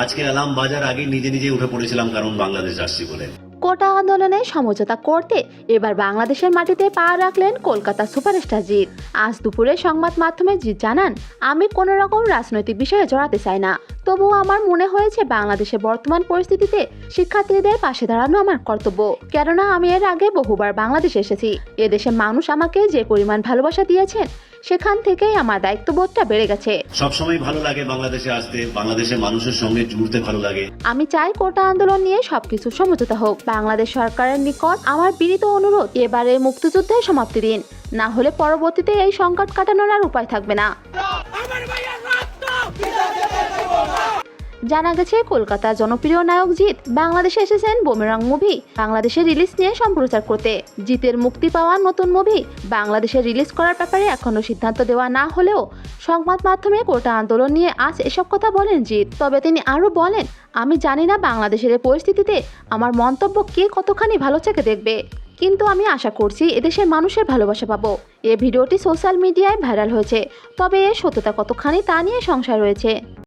আজকে অ্যালার্ম বাজার আগে নিজে নিজে উঠে পড়েছিলাম কারণ বাংলাদেশ আসছি বলে। কোটা আন্দোলনে সমঝোতা করতে এবার বাংলাদেশের মাটিতে পা রাখলেন কলকাতা সুপারস্টার জিৎ। আজ দুপুরে সংবাদ মাধ্যমে জিৎ জানান, আমি কোনো রকম রাজনৈতিক বিষয়ে জড়াতে চাই না। তবুও আমার মনে হয়েছে বাংলাদেশের বর্তমান পরিস্থিতিতে শিক্ষার্থীদের পাশে দাঁড়ানো আমার কর্তব্য। কেননা আমি এর আগে বহুবার বাংলাদেশে এসেছি। এদেশের মানুষ আমাকে যে পরিমাণ ভালোবাসা দিয়েছেন সেখান থেকেই আমার দায়িত্ববোধটা বেড়ে গেছে। সবসময় ভালো লাগে বাংলাদেশে আসতে বাংলাদেশের মানুষের সঙ্গে জুড়তে ভালো লাগে। আমি চাই কোটা আন্দোলন নিয়ে সবকিছু সমঝোতা হোক। বাংলাদেশ সরকারের নিকট আমার বিনীত অনুরোধ এবারে মুক্তিযুদ্ধের সমাপ্তি দিন। না হলে পরবর্তীতে এই সংকট কাটানোর আর উপায় থাকবে না। জানা গেছে, কলকাতার জনপ্রিয় নায়ক জিৎ বাংলাদেশে এসেছেন বোমেরাং মুভি, বাংলাদেশে রিলিজ নিয়ে সম্প্রচার করতে। জিতের মুক্তি পাওয়া নতুন মুভি, বাংলাদেশে রিলিজ করার ব্যাপারে এখনও সিদ্ধান্ত দেওয়া না হলেও সংবাদ মাধ্যমে কোটা আন্দোলন নিয়ে আজ এসব কথা বলেন জিৎ। তবে তিনি আরও বলেন, আমি জানি না বাংলাদেশের পরিস্থিতিতে আমার মন্তব্য কে কতখানি ভালো চোখে দেখবে। কিন্তু আমি আশা করছি এদেশের মানুষের ভালোবাসা পাবো। এ ভিডিওটি সোশ্যাল মিডিয়ায় ভাইরাল হয়েছে, তবে এর সত্যতা কতখানি তা নিয়ে সংশয় রয়েছে।